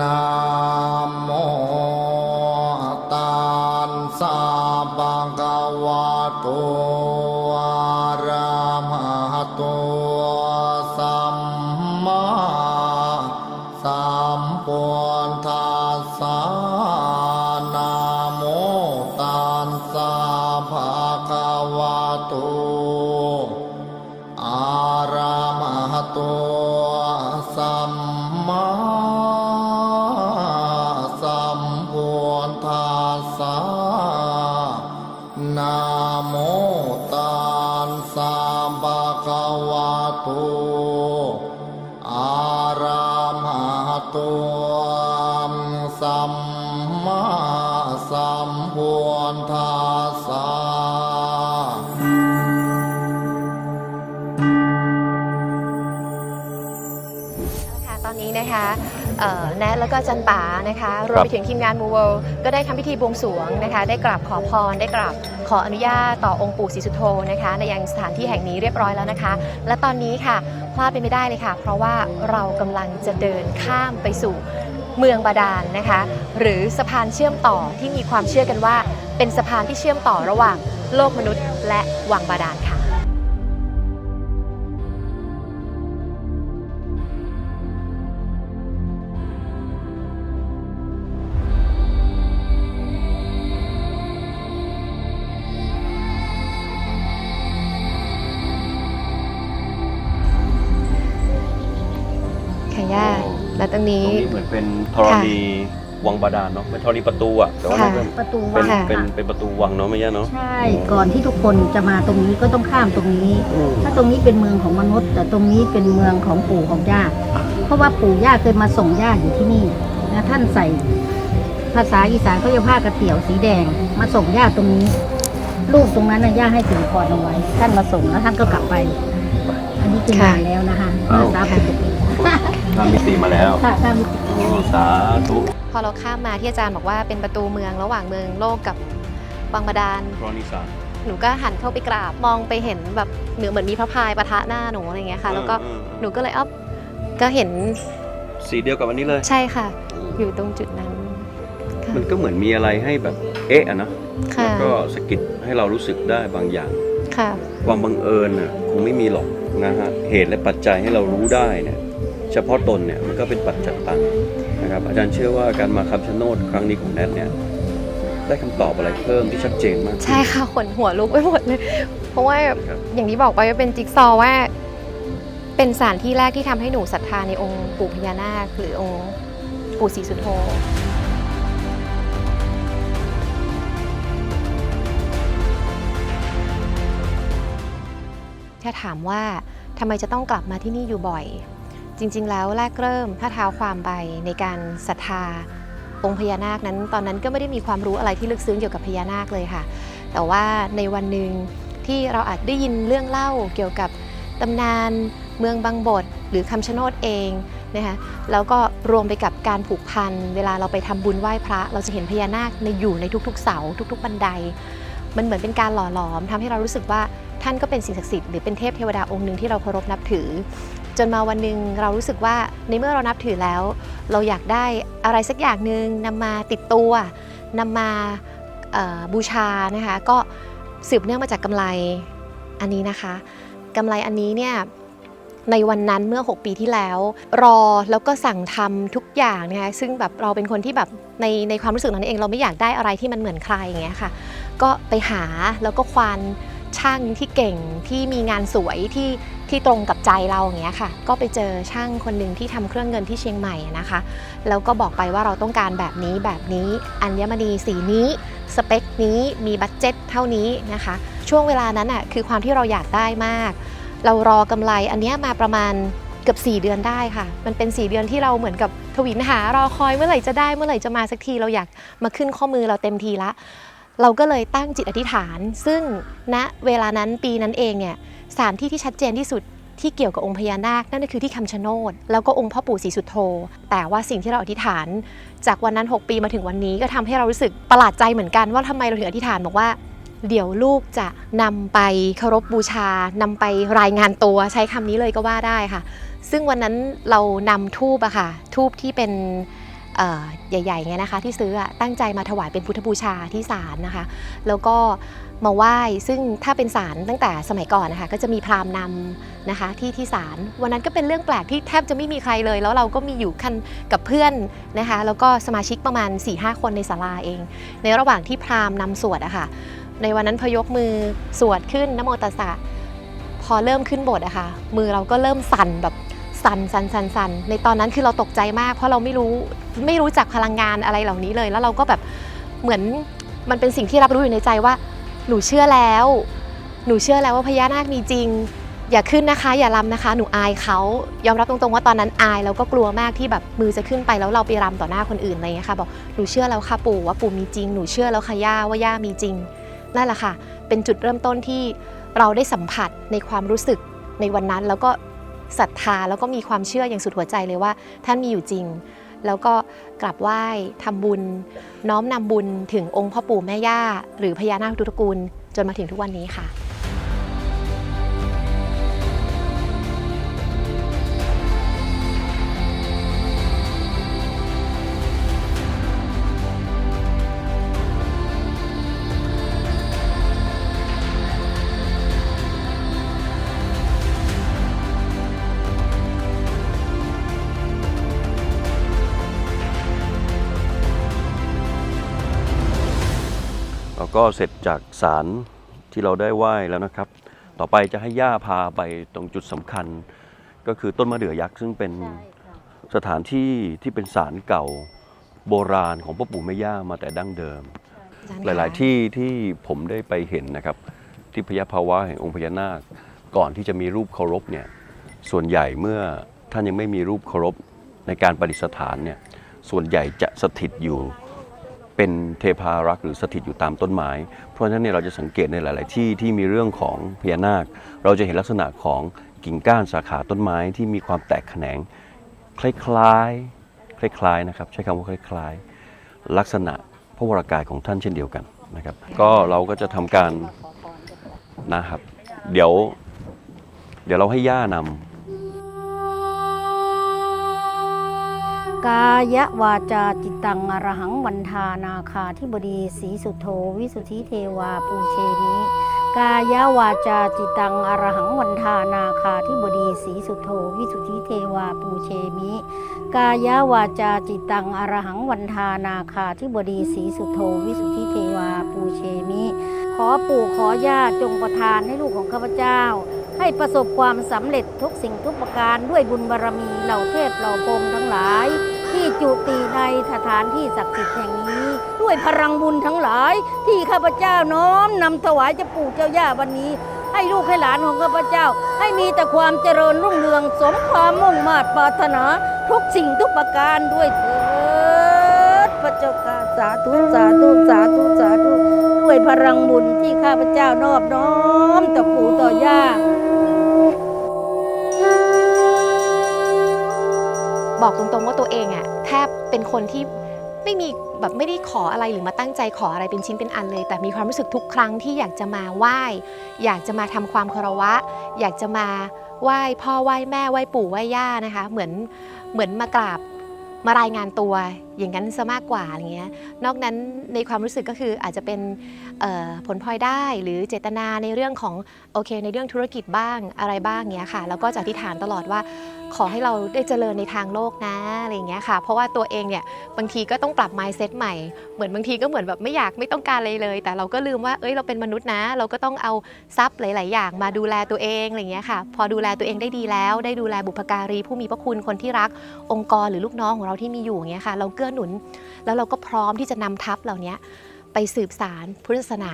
น แนทแล้วก็จันป๋านะคะรวมไปถึงทีมงานมูเวลก็ได้ทำพิธีบวงสรวงนะคะได้กราบขอพร ได้กราบขออนุญาตต่อองค์ปู่ศรีสุโธนะคะในยังสถานที่แห่งนี้เรียบร้อยแล้วนะคะ และตอนนี้ค่ะพลาดไปไม่ได้เลยค่ะ เพราะว่าเรากำลังจะเดินข้ามไปสู่เมืองบาดาลนะคะ หรือสะพานเชื่อมต่อที่มีความเชื่อกันว่า เป็นสะพานที่เชื่อมต่อระหว่างโลกมนุษย์และวังบาดาลค่ะ และตรงตนี้ รงนี้เหมือนเป็นธรณีวังบาดาลเนาะเป็นธรณีประตูอะแต่ว่าค่ะนี่ประตูเป็วันงค่ะ เป็นค่ะเป็นประตูวังเนาะไม่ใช่เนาะ ใช่ ก่อนที่ทุกคนจะมาตรงนี้ก็ต้องข้ามตรงนี้อืมถ้าตรงนี้เป็นเมืองของมนุษย์ แต่ตรงนี้เป็นเมืองของปู่ของย่า เพราะว่าปู่ย่าเคยมาส่งย่าอยู่ที่นี่นะท่านใส่ ภาษาอีสานเขาจะผ้ากระเตี่ยวสีแดง มาส่งย่าตรงนี้ รูปตรงนั้นนะย่าให้ถือพรเอาไว้ ท่านมาส่งแล้วท่านก็กลับไป อันนี้คือค่ะนานแล้วนะคะเมื่อสามสิบ กว่าปีทำมิติมาแล้วค่ะท่านโอ้สาธุพอเราข้ามมาที่อาจารย์บอกว่าเป็นประตูเมืองระหว่างเมืองโลกกับวังบาดาลธรณีศาสตร์ หนูก็หันเข้าไปกราบมองไปเห็นแบบเหนือเหมือนมีพระพายปะทะหน้าหนูอะไรอย่างเงี้ยค่ะ แล้วก็เออเออหนูก็เลยอ๊อฟก็เห็นสีเดียวกับอันนี้เลย ใช่ค่ะ อยู่ตรงจุดนั้นค่ะมันก็เหมือนมีอะไรให้แบบเอ๊ะอะเนาะค่ะแล้วก็สะกิดให้เรารู้สึกได้บางอย่าง ค่ะ ความบังเอิญน่ะคงไม่มีหรอกนะฮะเหตุและปัจจัยให้เรารู้ได้เนี่ย เฉพาะตนเนี่ยมันก็เป็นปัจจัยตังนะครับอาจารย์เชื่อว่าการมาคำชะโนดครั้งนี้ของแนทเนี่ยได้คำตอบอะไรเพิ่มที่ชัดเจนมากขึ้น ใช่ค่ะขนหัวลุกไปหมดเลย เพราะว่าครับ อย่างที่บอกไปว่าเป็นจิ๊กซอว์ว่า เป็นสถานที่แรกที่ทำให้หนูศรัทธาในองค์ปู่พญานาคหรือองค์ปู่ศรีสุโธ ถ้าถามว่าทำไมจะต้องกลับมาที่นี่อยู่บ่อย จริงๆ แล้วแรกเริ่มถ้าเท้าความไปในการศรัทธาองค์พญานาคนั้น ตอนนั้นก็ไม่ได้มีความรู้อะไรที่ลึกซึ้งเกี่ยวกับพญานาคเลยค่ะ แต่ว่าในวันหนึ่งที่เราอาจได้ยินเรื่องเล่าเกี่ยวกับตำนานเมืองบางบท หรือคำชะโนดเองนะคะแล้วก็รวมไปกับการผูกพัน เวลาเราไปทำบุญไหว้พระ เราจะเห็นพญานาคในอยู่ในทุกๆ เสา ทุก ๆ บันได มันเหมือนเป็นการหล่อหลอมทำให้เรารู้สึกว่าท่านก็เป็นสิ่งศักดิ์สิทธิ์หรือเป็นเทพเทวดาองค์หนึ่งที่เราเคารพนับถือ จนมาวันหนึ่งเรารู้สึกว่าในเมื่อเรานับถือแล้ว เราอยากได้อะไรสักอย่างหนึ่งนำมาติดตัวนำมาบูชานะคะก็สืบเนื่องมาจากกำไรอันนี้นะคะกำไรอันนี้เนี่ยในวันนั้นเมื่อ 6 ปีที่แล้ว รอแล้วก็สั่งทำทุกอย่างนะคะซึ่งแบบเราเป็นคนที่แบบในในความรู้สึกนั้นเองเราไม่อยากได้อะไรที่มันเหมือนใครอย่างเงี้ยค่ะ ก็ไปหาแล้วก็ควานช่างที่เก่งที่มีงานสวยที่ ที่ตรงกับใจเราอย่างเงี้ยค่ะ ก็ไปเจอช่างคนหนึ่งที่ทำเครื่องเงินที่เชียงใหม่นะคะ แล้วก็บอกไปว่าเราต้องการแบบนี้แบบนี้ อัญมณีสีนี้ สเปคนี้มีบัตเจ็ตเท่านี้นะคะ ช่วงเวลานั้นอะคือความที่เราอยากได้มาก เรารอกำไรอันเนี้ยมาประมาณเกือบ4 เดือนได้ค่ะ มันเป็น 4 เดือนที่เราเหมือนกับทวินหารอคอยเมื่อไหร่จะได้เมื่อไหร่จะมาสักทีเราอยากมาขึ้นข้อมือเราเต็มทีละ เราก็เลยตั้งจิตอธิษฐาน ซึ่งณเวลานั้นปีนั้นเองเนี่ย สานที่ที่ชัดเจนที่สุดที่เกี่ยวกับองค์พญานาคนั่นก็คือที่คำชะโนด แล้วก็องค์พ่อปู่ศรีสุโธ แต่ว่าสิ่งที่เราอธิษฐาน จากวันนั้น 6 ปีมาถึงวันนี้ก็ทำให้เรารู้สึกประหลาดใจเหมือนกันว่าทำไมเราถึงอธิษฐานบอกว่า เดี๋ยวลูกจะนำไปเคารพบูชานำไปรายงานตัวใช้คำนี้เลยก็ว่าได้ค่ะ ซึ่งวันนั้นเรานำทูบอะค่ะทูบที่เป็นใหญ่ๆไงนะคะ ที่ซื้อตั้งใจมาถวายเป็นพุทธบูชาที่ศาลนะคะ แล้วก็ มาไหว้ซึ่งถ้าเป็นศาลตั้งแต่สมัยก่อนนะคะก็จะมีพราหมณ์นำนะคะที่ที่ศาลวันนั้นก็เป็นเรื่องแปลกที่แทบจะไม่มีใครเลย แล้วเราก็มีอยู่คันกับเพื่อนนะคะแล้วก็สมาชิกประมาณ4-5คนในศาลาเอง ในระหว่างที่พราหมณ์นำสวดอะค่ะในวันนั้นพยกมือสวดขึ้นนโมตัสสะพอเริ่มขึ้นบทอะค่ะมือเราก็เริ่มสั่นแบบสั่นสั่นสั่นสั่นในตอนนั้นคือเราตกใจมาก เพราะเราไม่รู้ไม่รู้จักพลังงานอะไรเหล่านี้เลย แล้วเราก็แบบเหมือนมันเป็นสิ่งที่รับรู้อยู่ในใจว่า หนูเชื่อแล้ว หนูเชื่อแล้วว่าพญานาคมีจริง อย่าขึ้นนะคะ อย่าลำนะคะ หนูอายเขายอมรับตรงๆว่าตอนนั้นอายแล้วก็กลัวมากที่แบบมือจะขึ้นไปแล้วเราไปรำต่อหน้าคนอื่นอะไรเงี้ยค่ะบอกหนูเชื่อแล้วค่ะปู่ว่าปู่มีจริง หนูเชื่อแล้วค่ะย่าว่าย่ามีจริงนั่นแหละค่ะ เป็นจุดเริ่มต้นที่เราได้สัมผัสในความรู้สึกในวันนั้นแล้วก็ศรัทธาแล้วก็มีความเชื่ออย่างสุดหัวใจเลยว่า ท่านมีอยู่จริง แล้วก็กลับไหว้ทำบุญ น้อมนำบุญถึงองค์พ่อปู่แม่ย่า หรือพญานาคทุตระกูลจนมาถึงทุกวันนี้ค่ะ ก็เสร็จจากศาลที่เราได้ไหว้แล้วนะครับ ต่อไปจะให้ย่าพาไปตรงจุดสำคัญ ก็คือต้นมะเดื่อยักษ์ซึ่งเป็นสถานที่ที่เป็นศาลเก่าโบราณของพ่อปู่แม่ย่ามาแต่ดั้งเดิม หลาย ๆ ที่ที่ผมได้ไปเห็นนะครับ ที่พญาภาวะแห่งองค์พญานาค ก่อนที่จะมีรูปเคารพเนี่ยส่วนใหญ่เมื่อท่านยังไม่มีรูปเคารพในการประดิษฐานเนี่ยส่วนใหญ่จะสถิตอยู่ เป็นเทพารักษ์หรือสถิตอยู่ตามต้นไม้ เพราะฉะนั้นเนี่ยเราจะสังเกตในหลาย ๆ ที่ที่มีเรื่องของพญานาค เราจะเห็นลักษณะของกิ่งก้านสาขาต้นไม้ที่มีความแตกแขนงคล้ายๆ คล้าย ๆ นะครับ ใช้คำว่าคล้าย ๆ ลักษณะพระวรากายของท่านเช่นเดียวกันนะครับ ก็เราก็จะทำการนะครับ เดี๋ยว เดี๋ยวเราให้ย่านำ กายะวาจาจิตตังอรหังวันทานาคาธิบดีสีสุโธวิสุทธิเทวาปูเชมิกายะวาจาจิตตังอรหังวันทานาคาธิบดีสีสุโธวิสุทธิเทวาปูเชมิ กายะวาจาจิตตังอรหังวันทานาคาธิบดีสีสุโธวิสุทธิเทวาปูเชมิ ขอปู่ขอญาติจงประทานให้ลูกของข้าพเจ้า ให้ประสบความสำเร็จทุกสิ่งทุกประการด้วยบุญบารมีเหล่าเทพเหล่าพรมทั้งหลาย ที่จุติในสถานที่ศักดิ์สิทธิ์แห่งนี้ ด้วยพลังบุญทั้งหลาย ที่ข้าพเจ้าน้อมนำถวายเจ้าปู่เจ้าย่าวันนี้ ให้ลูกให้หลานของข้าพเจ้า ให้มีแต่ความเจริญรุ่งเรืองสมความมุ่งมา่ปรารถนาทุกสิ่งทุกประการด้วยเถิดพระเจ้าค่ะสาธุสาธุสาธุสาธุด้วยพลังบุญที่ข้าพเจ้านอบน้อมต่อปู่ต่อย่า บอกตรงๆว่าตัวเองอะแทบเป็นคนที่ไม่มีแบบไม่ได้ขออะไรหรือมาตั้งใจขออะไรเป็นชิ้นเป็นอันเลย แต่มีความรู้สึกทุกครั้งที่อยากจะมาไหว้ อยากจะมาทำความเคารวะ อยากจะมาไหว้พ่อไหว้แม่ไหว้ปู่ไหว้ย่านะคะ เหมือนเหมือนมากราบมารายงานตัว อย่างนั้นซะมากกว่าอะไรเงี้ยนอกนั้นในความรู้สึกก็คืออาจจะเป็นผลพลอยได้หรือเจตนาในเรื่องของโอเค ในเรื่องธุรกิจบ้างอะไรบ้างเงี้ยค่ะ แล้วก็จะอธิษฐานตลอดว่าขอให้เราได้เจริญในทางโลกนะอะไรอย่างเงี้ยค่ะ เพราะว่าตัวเองเนี่ยบางทีก็ต้องปรับ mindset ใหม่เหมือนบางทีก็เหมือนแบบไม่อยากไม่ต้องการอะไรเลย แต่เราก็ลืมว่าเอ้ยเราเป็นมนุษย์นะ เราก็ต้องเอาทรัพย์หลาย ๆ อย่างมาดูแลตัวเองอะไรอย่างเงี้ยค่ะ พอดูแลตัวเองได้ดีแล้ว ได้ดูแลบุพการีผู้มีพระคุณคนที่รักองค์กรหรือลูกน้องของเราที่มีอยู่เงี้ยค่ะเราเกื้อหนุน แล้วเราก็พร้อมที่จะนำทัพเหล่านี้ไปสืบสารพุทธศาสนา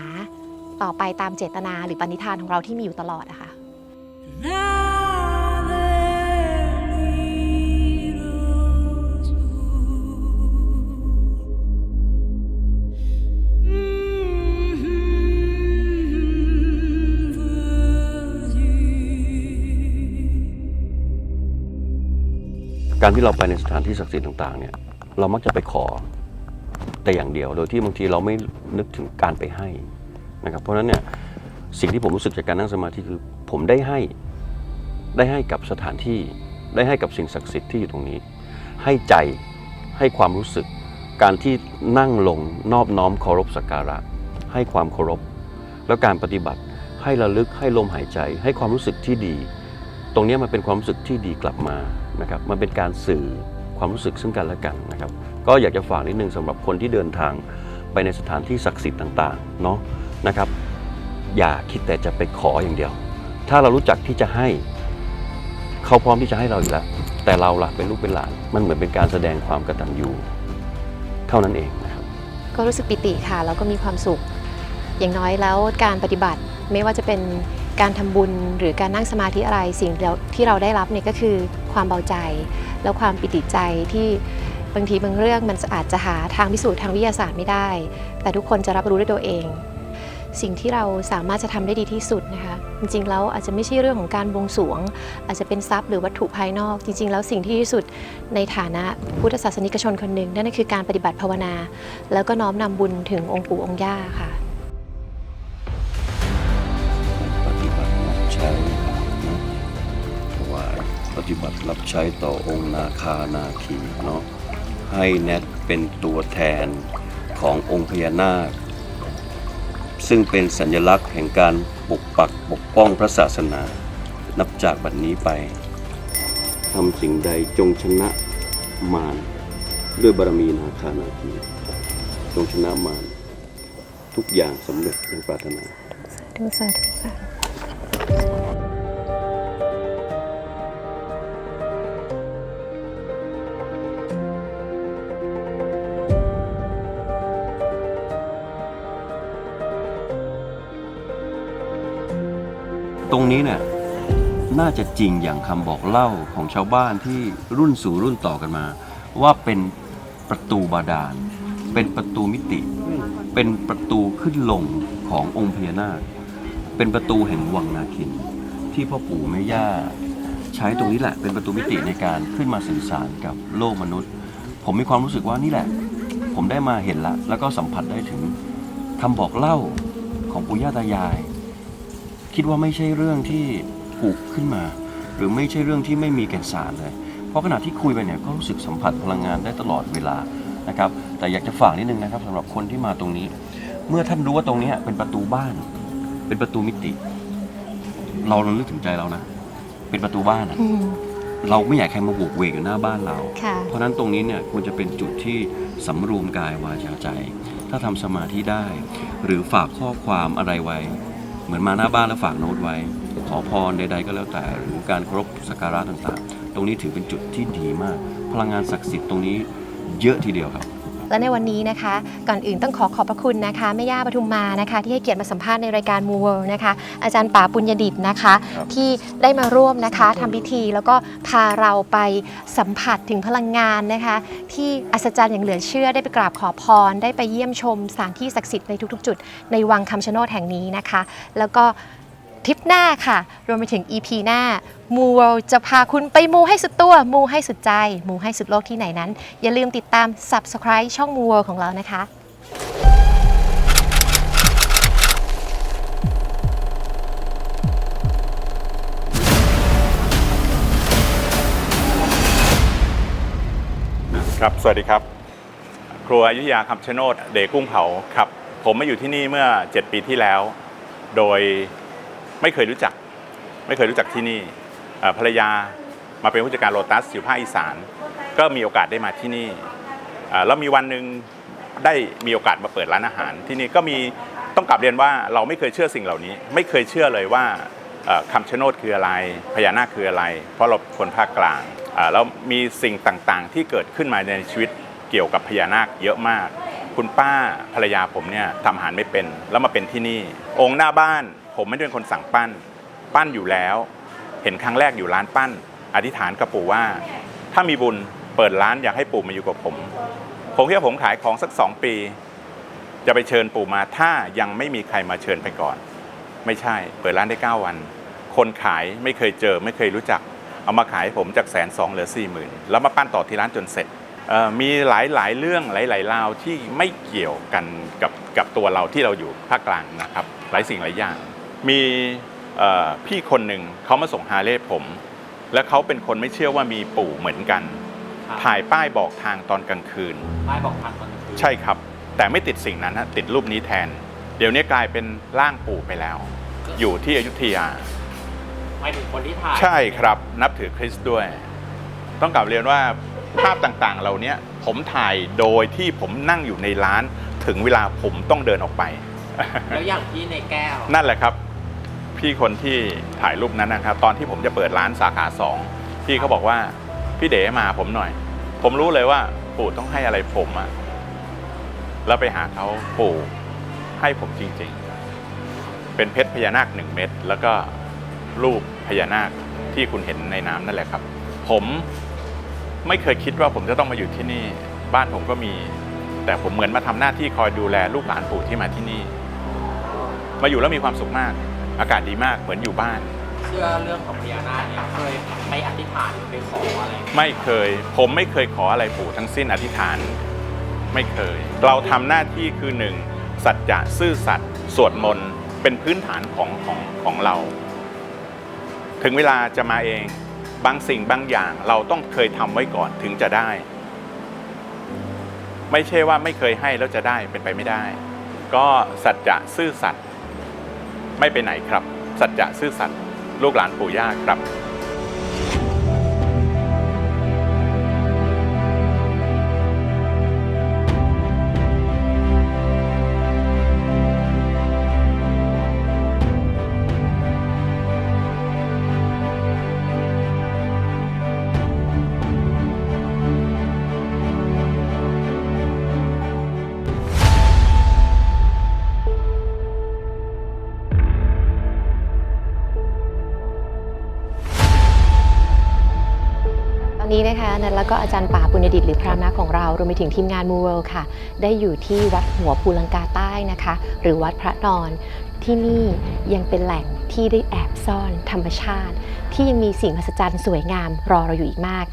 ต่อไปตามเจตนาหรือปณิธานของเราที่มีอยู่ตลอดอะค่ะการที่เราไปในสถานที่ศักดิ์สิทธิ์ต่างๆเนี่ย เรามักจะไปขอแต่อย่างเดียว โดยที่บางทีเราไม่นึกถึงการไปให้นะครับ เพราะฉะนั้นเนี่ยสิ่งที่ผมรู้สึกจากการนั่งสมาธิคือผมได้ให้ได้ให้กับสถานที่ได้ให้กับสิ่งศักดิ์สิทธิ์ที่อยู่ตรงนี้ ให้ใจให้ความรู้สึก การที่นั่งลงนอบน้อมเคารพสักการะ ให้ความเคารพ แล้วการปฏิบัติให้ระลึกให้ลมหายใจ ให้ความรู้สึกที่ดี ตรงนี้มันเป็นความรู้สึกที่ดีกลับมานะครับมันเป็นการสื่อ ความรู้สึกซึ่งกันและกันนะครับ ก็อยากจะฝากนิดนึงสำหรับคนที่เดินทางไปในสถานที่ศักดิ์สิทธิ์ต่างๆเนาะนะครับ อย่าคิดแต่จะไปขออย่างเดียว ถ้าเรารู้จักที่จะให้เขาพร้อมที่จะให้เราอยู่แล้ว แต่เราล่ะเป็นลูกเป็นหลาน มันเหมือนเป็นการแสดงความกตัญญูเท่านั้นเองนะครับ ก็รู้สึกปิติค่ะแล้วก็มีความสุข อย่างน้อยแล้วการปฏิบัติไม่ว่าจะเป็น การทำบุญหรือการนั่งสมาธิอะไรสิ่งที่เราได้รับเนี่ยก็คือความเบาใจ แล้วความปิติใจที่บางทีบางเรื่องมันอาจจะหาทางพิสูจน์ทางวิทยาศาสตร์ไม่ได้ แต่ทุกคนจะรับรู้ด้วยตัวเอง สิ่งที่เราสามารถจะทำได้ดีที่สุดนะคะจริงๆแล้วอาจจะไม่ใช่เรื่องของการบวงสรวง อาจจะเป็นทรัพย์หรือวัตถุภายนอก จริง ๆ แล้วสิ่งที่ดีที่สุดในฐานะพุทธศาสนิกชนคนหนึ่งนั่นก็คือการปฏิบัติภาวนา แล้วก็น้อมนำบุญถึงองค์ปู่องค์ย่าค่ะ ปฏิบัติรับใช้ต่อองค์นาคานาคีเนาะให้แนทเป็นตัวแทนขององค์พญานาค ซึ่งเป็นสัญลักษณ์แห่งการปกปักปกป้องพระศาสนา นับจากบัดนี้ไปทำสิ่งใดจงชนะมารด้วยบารมีนาคานาคีจงชนะมารทุกอย่างสำเร็จดังปรารถนาดูสาธุค่ะ รงนี้เนี่ยน่าจะจริงอย่างคำบอกเล่าของชาวบ้านที่รุ่นสู่รุ่นต่อกันมา ว่าเป็นประตูบาดาล เป็นประตูมิติ เป็นประตูขึ้นลงขององค์พญานาค เป็นประตูแห่งวังนาคิน ที่พ่อปู่แม่ย่าใช้ตรงนี้แหละ เป็นประตูมิติในการขึ้นมาสื่อสารกับโลกมนุษย์ ผมมีความรู้สึกว่านี่แหละ ผมได้มาเห็นละ แล้วก็สัมผัสได้ถึงคำบอกเล่าของปู่ย่าตายาย คิดว่าไม่ใช่เรื่องที่ผูกขึ้นมา หรือไม่ใช่เรื่องที่ไม่มีแก่นสารเลย เพราะขณะที่คุยไปเนี่ยก็รู้สึกสัมผัสพลังงานได้ตลอดเวลานะครับ แต่อยากจะฝากนิดนึงนะครับสำหรับคนที่มาตรงนี้ เมื่อท่านรู้ว่าตรงเนี้ยเป็นประตูบ้าน เป็นประตูมิติ เราลองนึกถึงใจเรานะ เป็นประตูบ้านอะอืมเราไม่อยากใครมาโบกเวกอยู่หน้าบ้านเราค่ะเพราะฉะนั้นตรงนี้เนี่ยควรจะเป็นจุดที่สำรวมกายวาจาใจ ถ้าทำสมาธิได้ หรือฝากข้อความอะไรไว้ เหมือนมาหน้าบ้านแล้วฝากโน้ตไว้ ขอพรใด ๆ ก็แล้วแต่หรือการเคารพสักการะต่างๆ ตรงนี้ถือเป็นจุดที่ดีมาก พลังงานศักดิ์สิทธิ์ตรงนี้เยอะทีเดียวครับ และในวันนี้นะคะ ก่อนอื่นต้องขอขอบพระคุณนะคะแม่ย่าปทุมมานะคะ ที่ให้เกียรติมาสัมภาษณ์ในรายการมูเวิลนะคะ อาจารย์ป๋าปุญญดิตนะคะครับที่ได้มาร่วมนะคะทำพิธีแล้วก็พาเราไปสัมผัสถึงพลังงานนะคะ ที่อัศจรรย์อย่างเหลือเชื่อได้ไปกราบขอพร ได้ไปเยี่ยมชมสถานที่ศักดิ์สิทธิ์ในทุกๆ จุด ในวังคำชะโนดแห่งนี้นะคะ แล้วก็ ทริปหน้าค่ะ รวมไปถึง EP หน้า มูเวลจะพาคุณไปมูให้สุดตัว มูให้สุดใจ มูให้สุดโลกที่ไหนนั้น อย่าลืมติดตาม Subscribe ช่องมูเวลของเรานะคะครับ สวัสดีครับ ครัวอยุธยาคำชะโนดเดกุ้งเผาครับ ผมมาอยู่ที่นี่เมื่อ 7 ปีที่แล้ว โดย ไม่เคยรู้จัก ไม่เคยรู้จักที่นี่ภรรยามาเป็นผู้จัดการโลตัสอยู่ภาคอีสาน ก็มีโอกาสได้มาที่นี่แล้วมีวันหนึ่งได้มีโอกาสมาเปิดร้านอาหาร ที่นี่ก็มีต้องกลับเรียนว่าเราไม่เคยเชื่อสิ่งเหล่านี้ ไม่เคยเชื่อเลยว่าคำชะโนดคืออะไร พญานาคคืออะไร เพราะเราคนภาคกลางอ่าแล้วมีสิ่งต่างๆ ที่เกิดขึ้นมาในชีวิตเกี่ยวกับพญานาคเยอะมาก คุณป้าภรรยาผมเนี่ยทำอาหารไม่เป็น แล้วมาเป็นที่นี่ องค์หน้าบ้าน ผมไม่ได้เป็นคนสั่งปั้น ปั้นอยู่แล้ว เห็นครั้งแรกอยู่ร้านปั้น อธิษฐานกับปู่ว่า ถ้ามีบุญเปิดร้านอยากให้ปู่มาอยู่กับผม ผมคิดว่าผมขายของสักสองปี จะไปเชิญปู่มาถ้ายังไม่มีใครมาเชิญไปก่อน ไม่ใช่ เปิดร้านได้ 9 วัน คนขายไม่เคยเจอไม่เคยรู้จัก เอามาขายให้ผมจากแสนสองเหลือสี่หมื่นแล้วมาปั้นต่อที่ร้านจนเสร็จมีหลายหลายๆเรื่องหลายหลายๆราวที่ไม่เกี่ยวกันกับกับตัวเราที่เราอยู่ภาคกลางนะครับ หลายสิ่งหลายอย่าง มีเอ่อพี่คนหนึ่งเขามาส่งฮาร์เลย์ผม และเขาเป็นคนไม่เชื่อว่ามีปู่เหมือนกันครับถ่ายป้ายบอกทางตอนกลางคืนป้ายบอกทางตอนกลางคืนใช่ครับ แต่ไม่ติดสิ่งนั้นนะติดรูปนี้แทน เดี๋ยวนี้กลายเป็นร่างปู่ไปแล้ว อยู่ที่อยุธยาหมายถึงคนที่ถ่ายใช่ครับนับถือคริสต์ด้วย ต้องกลับเรียนว่าภาพต่างๆเหล่านี้ผมถ่ายโดยที่ผมนั่งอยู่ในร้านถึงเวลาผมต้องเดินออกไป แล้วอย่างที่ในแก้ว นั่นแหละครับ พี่คนที่ถ่ายรูปนั้นนะครับ ตอนที่ผมจะเปิดร้านสาขาสองพี่เขาบอกว่าพี่เด๋มาผมหน่อย ผมรู้เลยว่าปู่ต้องให้อะไรผมอะแล้วไปหาเขาปู่ให้ผมจริง ๆ เป็นเพชรพญานาคหนึ่งเม็ดแล้วก็รูปพญานาคที่คุณเห็นในน้ำนั่นแหละครับ ผมไม่เคยคิดว่าผมจะต้องมาอยู่ที่นี่ บ้านผมก็มี แต่ผมเหมือนมาทำหน้าที่คอยดูแลลูกหลานปู่ที่มาที่นี่ มาอยู่แล้วมีความสุขมาก อากาศดีมากเหมือนอยู่บ้าน เชื่อเรื่องของพญานาคเนี่ยเคยไปอธิษฐานหรือไปขออะไรไหมไม่เคย ผมไม่เคยขออะไรปู่ทั้งสิ้นอธิษฐาน ไม่เคย เราทำหน้าที่คือหนึ่งสัจจะซื่อสัตย์สวดมนต์เป็นพื้นฐานของของของเรา ถึงเวลาจะมาเองบางสิ่งบางอย่างเราต้องเคยทำไว้ก่อนถึงจะได้ ไม่ใช่ว่าไม่เคยให้แล้วจะได้เป็นไปไม่ได้ ก็สัจจะซื่อสัตย์ ไม่ไปไหนครับ สัจจะซื่อสัตย์ลูกหลานปู่ย่าครับ นั้นแล้วก็อาจารย์ป่าปุณดิตหรือพระมนักของเรารวมไปถึงทีมงานมูเวลค่ะ ได้อยู่ที่วัดหัวภูลังกาใต้นะคะ หรือวัดพระนอน ที่นี่ยังเป็นแหล่งที่ได้แอบซ่อนธรรมชาติ ที่ยังมีสิ่งมหัศจรรย์สวยงามรอเราอยู่อีกมาก